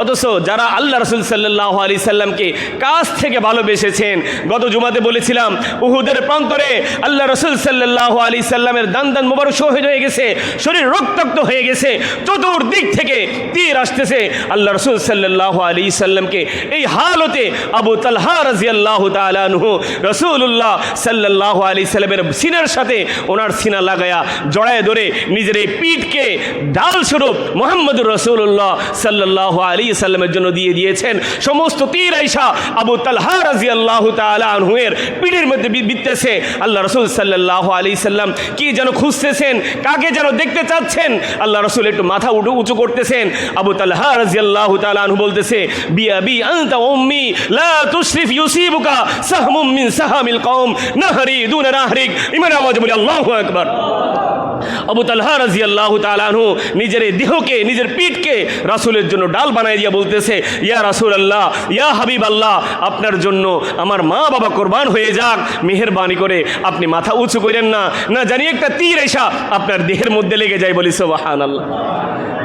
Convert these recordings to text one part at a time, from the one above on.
অথচ যারা আল্লাহ রসুল সাল্লাহ আলি সাল্লামকে কাছ থেকে ভালোবেসেছেন, গত জুমাতে বলেছিলাম, উহুদের প্রান্তরে আল্লাহ রসুল সাল্লাহ আলি সাল্লামের দান দান মোবারক শহীদ হয়ে গেছে, শরীর রক্তাক্ত হয়ে গেছে, চতুর্দিক থেকে তীর আসতেছে। আল্লাহ রসুল সাল্লাহ আলি সাল্লামকে এই হালতে আবু তালহা রাজি আল্লাহ তালু রসুল্লাহ সাল্লাহ আলি সাল্লামের সিনার সাথে ওনার সিনা লাগায়া জড়ায় ধরে নিজের এই পিঠকে ডাল স্বরূপ মোহাম্মদুর রসুল্লাহ সাল্লাহ আলী সাল্লামের জন্য দিয়ে দিয়েছেন। সমস্ত তীর আইসা আবু তালহা রাজি আল্লাহ তালুয়ের পিঠের মধ্যে বি- বিদ্যেছে আল্লাহ রসুল সাল্লাহ আলী সাল্লাম কি যেন খুঁজতেছেন, কাকে যেন দেখতে চাচ্ছেন? আল্লাহ রসুল একটু মাথা উঠু উঁচু করতেছেন। আবু তালহা রাজি আল্লাহ তালু বলতেছে, বিয়া বি আনতা উম্মি, লা তুশরিফ ইউসিবুকা সাহমুম মিন সাহামিল কওম, নাহরি দুন নাহরিক। ইমান আওয়াজ বলি, আল্লাহু আকবার। আবু তালহা রাজি আল্লাহ তালানহু নিজের দেহকে, নিজের পিঠকে রাসুলের জন্য ডাল বানাই দিয়া বলতেছে, ইয়া রাসুল আল্লাহ ইয়া হাবিব আল্লাহ আপনার জন্য আমার মা বাবা কোরবান হয়ে যাক। মেহরবানি করে আপনি মাথা উঁচু করেন না। না জানি একটা তীর এসা আপনার দেহের মধ্যে লেগে যায় বলি সোবাহান আল্লাহ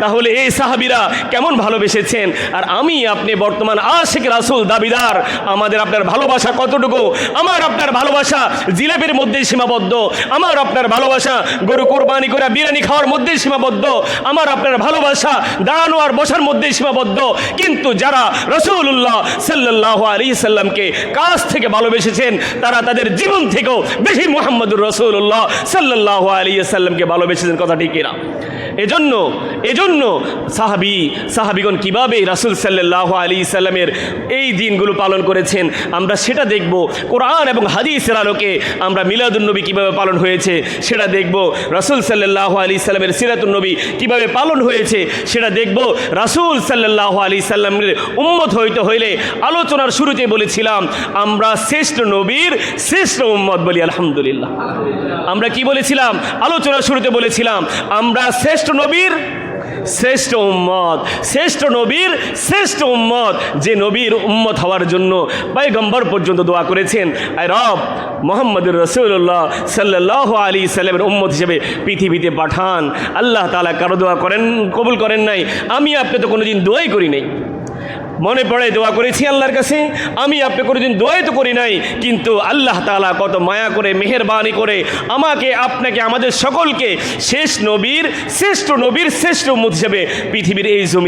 তাহলে এই সাহাবিরা কেমন ভালোবেসেছেন? আর আমি আপনি বর্তমান আশেখ রাসুল, দাবিদার, আমাদের আপনার ভালোবাসা কতটুকু? আমার আপনার ভালোবাসা জিলেপের মধ্যেই সীমাবদ্ধ। আমার আপনার ভালোবাসা গরু কোরবানি করে বিরিয়ানি খাওয়ার মধ্যেই সীমাবদ্ধ। আমার আপনার ভালোবাসা দাঁড়ানো আর বসার মধ্যেই সীমাবদ্ধ। কিন্তু যারা রসুল্লাহ সাল্লাহ আলী সাল্লামকে কাছ থেকে ভালোবেসেছেন, তারা তাদের জীবন থেকেও বেশি মোহাম্মদুর রসুল্লাহ সাল্লাহ আলী সাল্লামকে ভালোবেসেছেন, কথা ঠিক এরা এজন্য এজন্য সাহাবি, সাহাবিগণ কীভাবে রাসুল সাল্লাহ আলী সাল্লামের এই দিনগুলো পালন করেছেন, আমরা সেটা দেখব। কোরআন এবং হাদিসের আলোকে আমরা মিলাদুলনবী কীভাবে পালন হয়েছে, সেটা দেখব। রাসুল সাল্লাহ আলী সাল্লামের কীভাবে পালন হয়েছে সেটা দেখব। রাসুল সাল্লাহ আলী সাল্লামের উম্মত হইতে হইলে আলোচনার শুরুতে বলেছিলাম, আমরা শ্রেষ্ঠ নবীর শ্রেষ্ঠ উম্মত বলি, আলহামদুলিল্লাহ। আমরা কি বলেছিলাম? আলোচনার শুরুতে বলেছিলাম, আমরা শ্রেষ্ঠ নবীর শ্রেষ্ঠ উম্মত, শ্রেষ্ঠ নবীর শ্রেষ্ঠ উম্মত। যে নবীর উম্মত হওয়ার জন্য পায়গম্বর পর্যন্ত দোয়া করেছেন, আয় রব, মোহাম্মদুর রসুল্লাহ সাল্লাহ আলী সাল্লামের উম্মত হিসেবে পৃথিবীতে পাঠান। আল্লাহ তালা কারও দোয়া করেন, কবুল করেন নাই। আমি আপনি তো কোনোদিন দোয়াই করি নাই। মনে পড়ে দোয়া করেছি আল্লাহর কাছে। আমি আপনি কোনোদিন দোয়াই তো করি নাই, কিন্তু আল্লাহ তালা কত মায়া করে, মেহরবানি করে আমাকে, আপনাকে, আমাদের সকলকে শেষ নবীর, শ্রেষ্ঠ নবীর শ্রেষ্ঠ হিসেবে পৃথিবীর এই জমিনে